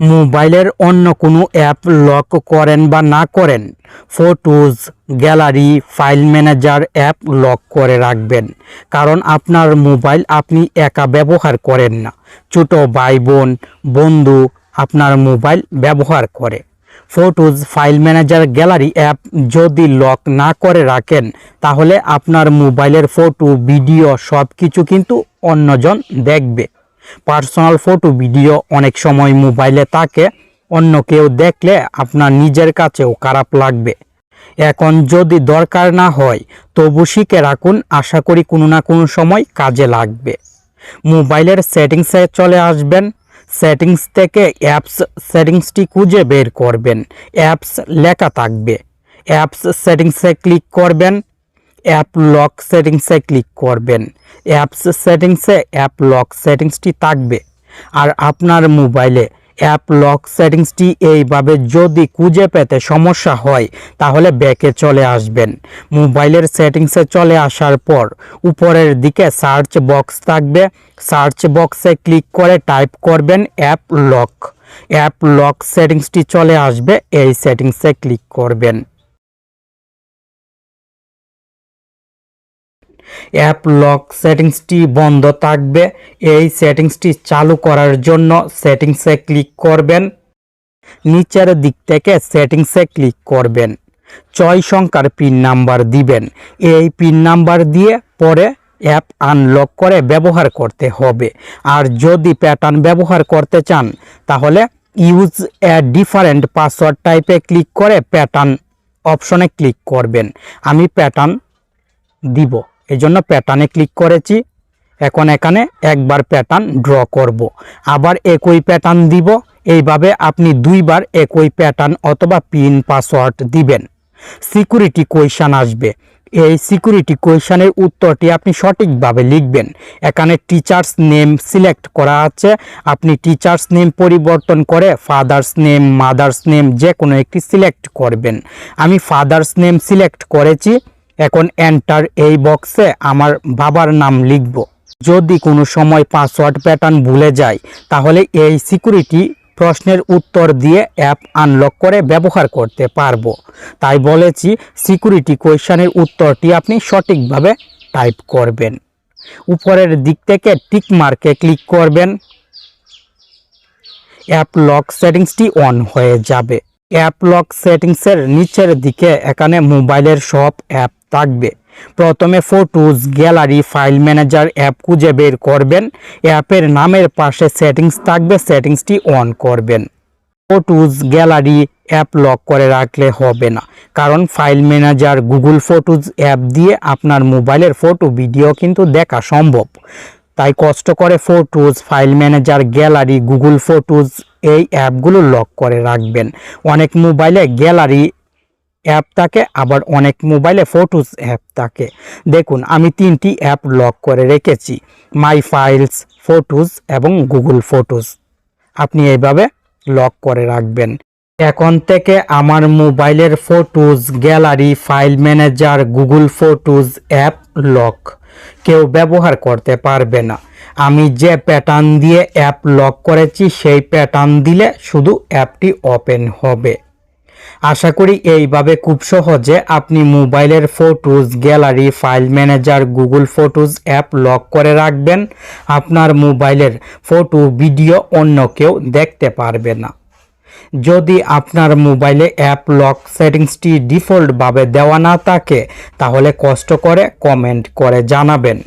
মোবাইলের অন্য কোনো অ্যাপ লক করেন বা না করেন, photos, gallery, file manager app lock করে রাখবেন। কারণ আপনার মোবাইল আপনি একা ব্যবহার করেন না। ছোট ভাই বোন বন্ধু আপনার মোবাইল ব্যবহার করে। Photos, file manager, gallery app যদি লক না করে রাখেন, তাহলে আপনার মোবাইলের ফটো, ভিডিও সব কিছু কিন্তু অন্যজন দেখবে। পার্সোনাল ফটো ভিডিও অনেক সময় মোবাইলে থাকে। অন্য কেউ দেখলে আপনার নিজের কাছেও খারাপ লাগবে। এখন যদি দরকার না হয়, তবু শিখে রাখুন, আশা করি কোনো না কোনো সময় কাজে লাগবে। মোবাইলের সেটিংসে চলে আসবেন। সেটিংস থেকে অ্যাপস সেটিংসটি খুঁজে বের করবেন। অ্যাপস লেখা থাকবে। অ্যাপস সেটিংসে ক্লিক করবেন। অ্যাপ লক সেটিংসে ক্লিক করবেন। অ্যাপস সেটিংসে অ্যাপ লক সেটিংসটি থাকবে। আর আপনার মোবাইলে অ্যাপ লক সেটিংসটি এইভাবে যদি খুঁজে পেতে সমস্যা হয়, তাহলে ব্যাকে চলে আসবেন। মোবাইলের সেটিংসে চলে আসার পর উপরের দিকে সার্চ বক্স থাকবে। সার্চ বক্সে ক্লিক করে টাইপ করবেন অ্যাপ লক অ্যাপ লক সেটিংসটি চলে আসবে। এই সেটিংসে ক্লিক করবেন। অ্যাপ লক সেটিংসটি বন্ধ থাকবে। এই সেটিংসটি চালু করার জন্য সেটিংসে ক্লিক করবেন। নিচের দিক থেকে সেটিংসে ক্লিক করবেন। ছয় সংখ্যার পিন নাম্বার দিবেন। এই পিন নাম্বার দিয়ে পরে অ্যাপ আনলক করে ব্যবহার করতে হবে। আর যদি প্যাটার্ন ব্যবহার করতে চান, তাহলে ইউজ এ ডিফারেন্ট পাসওয়ার্ড টাইপে ক্লিক করে প্যাটার্ন অপশনে ক্লিক করবেন। আমি প্যাটার্ন দিব। এই জন্য প্যাটার্নে ক্লিক করেছি। এখন এখানে একবার প্যাটার্ন ড্র করব। আবার একই প্যাটার্ন দিব। এইভাবে আপনি দুইবার একই প্যাটার্ন অথবা পিন পাসওয়ার্ড দিবেন। সিকিউরিটি কোয়েশন আসবে। এই সিকিউরিটি কোয়েশনের উত্তরটি আপনি সঠিকভাবে লিখবেন। এখানে টিচার্স নেম সিলেক্ট করা আছে। আপনি টিচার্স নেম পরিবর্তন করে ফাদার্স নেম মাদার্স নেম যে কোনো একটি সিলেক্ট করবেন। আমি ফাদার্স নেম সিলেক্ট করেছি। এখন এন্টার এই বক্সে আমার বাবার নাম লিখব। যদি কোনো সময় পাসওয়ার্ড প্যাটার্ন ভুলে যায় তাহলে এই সিকিউরিটি প্রশ্নের উত্তর দিয়ে অ্যাপ আনলক করে ব্যবহার করতে পারব। তাই বলেছি সিকিউরিটি কোয়েশনের উত্তরটি আপনি সঠিকভাবে টাইপ করবেন। উপরের দিক থেকে টিক মার্কে ক্লিক করবেন। অ্যাপ লক সেটিংসটি অন হয়ে যাবে। অ্যাপ লক সেটিংসের নিচের দিকে এখানে মোবাইলের সব অ্যাপ থাকবে। প্রথমে photos gallery file manager app খুঁজে বের করবেন। অ্যাপের নামের পাশে সেটিংস থাকবে সেটিংসটি অন করবেন। ফটোজ গ্যালারি অ্যাপ লক করে রাখলে হবে না। কারণ file manager Google photos app দিয়ে আপনার মোবাইলের ফটো ভিডিও কিন্তু দেখা সম্ভব। তাই কষ্ট করে photos file manager gallery Google photos এই অ্যাপগুলো লক করে রাখবেন। অনেক মোবাইলে গ্যালারি অ্যাপ থাকে, আবার অনেক মোবাইলে ফটোজ অ্যাপ থাকে। দেখুন, আমি তিনটি অ্যাপ লক করে রেখেছি। মাই ফাইলস ফটোজ এবং গুগল ফটোজ আপনি এইভাবে লক করে রাখবেন। এখন থেকে আমার মোবাইলের photos gallery file manager Google photos app lock কেউ ব্যবহার করতে পারবে না। আমি যে প্যাটার্ন দিয়ে অ্যাপ লক করেছি, সেই প্যাটার্ন দিলে শুধু অ্যাপটি ওপেন হবে। আশা করি এইভাবে খুব সহজে আপনি মোবাইলের photos gallery file manager Google photos app lock করে রাখবেন। আপনার মোবাইলের ফটো ভিডিও অন্য কেউ দেখতে পারবে না। যদি আপনার মোবাইলে অ্যাপ লক সেটিংসটি ডিফল্টভাবে দেওয়া না থাকে, তাহলে কষ্ট করে কমেন্ট করে জানাবেন।